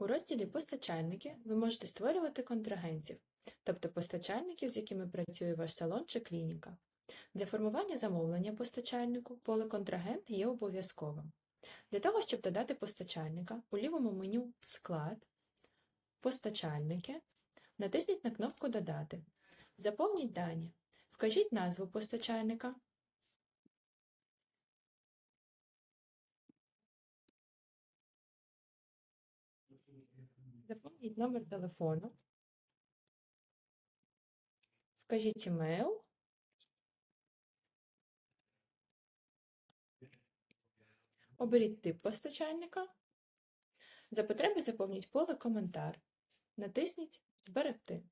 У розділі Постачальники ви можете створювати контрагентів, тобто постачальників, з якими працює ваш салон чи клініка. Для формування замовлення постачальнику поле контрагент є обов'язковим. Для того, щоб додати постачальника, у лівому меню Склад, Постачальники, натисніть на кнопку Додати. Заповніть дані. Вкажіть назву постачальника, заповніть номер телефону, вкажіть імейл, оберіть тип постачальника, за потреби заповніть поле Коментар, натисніть Зберегти.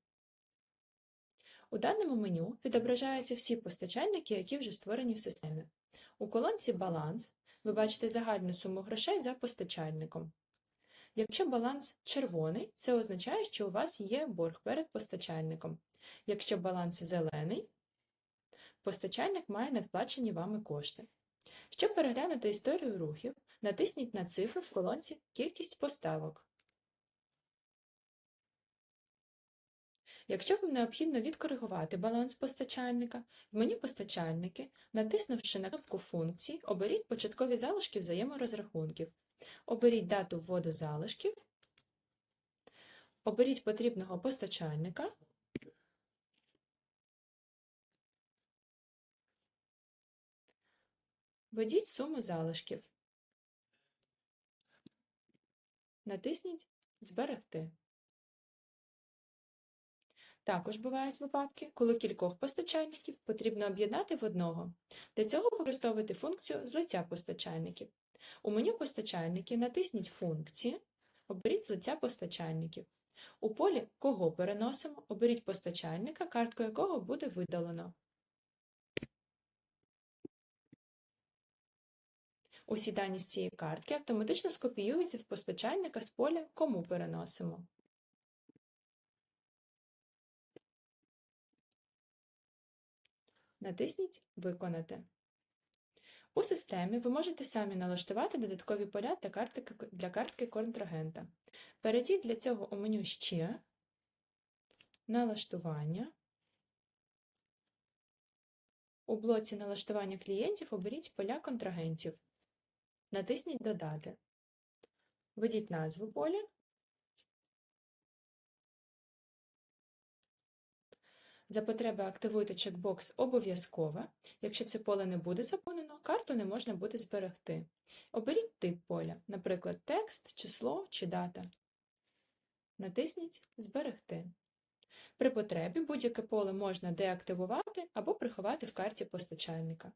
У даному меню відображаються всі постачальники, які вже створені в системі. У колонці Баланс ви бачите загальну суму грошей за постачальником. Якщо баланс червоний, це означає, що у вас є борг перед постачальником. Якщо баланс зелений, постачальник має надплачені вами кошти. Щоб переглянути історію рухів, натисніть на цифру в колонці Кількість поставок. Якщо вам необхідно відкоригувати баланс постачальника, в меню Постачальники, натиснувши на кнопку функції, оберіть початкові залишки взаєморозрахунків. Оберіть дату вводу залишків, оберіть потрібного постачальника, введіть суму залишків. Натисніть Зберегти. Також бувають випадки, коли кількох постачальників потрібно об'єднати в одного. Для цього використовуйте функцію злиття постачальників. У меню Постачальники натисніть Функції, оберіть злиття постачальників. У полі Кого переносимо оберіть постачальника, картку якого буде видалено. Усі дані з цієї картки автоматично скопіюються в постачальника з поля Кому переносимо. Натисніть Виконати. У системі ви можете самі налаштувати додаткові поля для картки, для картки контрагента. Перейдіть для цього у меню Ще, Налаштування. У блоці Налаштування клієнтів оберіть поля контрагентів. Натисніть Додати. Введіть назву поля. За потреби активуйте чекбокс обов'язково. Якщо це поле не буде заповнено, карту не можна буде зберегти. Оберіть тип поля, наприклад, текст, число чи дата. Натисніть Зберегти. При потребі будь-яке поле можна деактивувати або приховати в карті постачальника.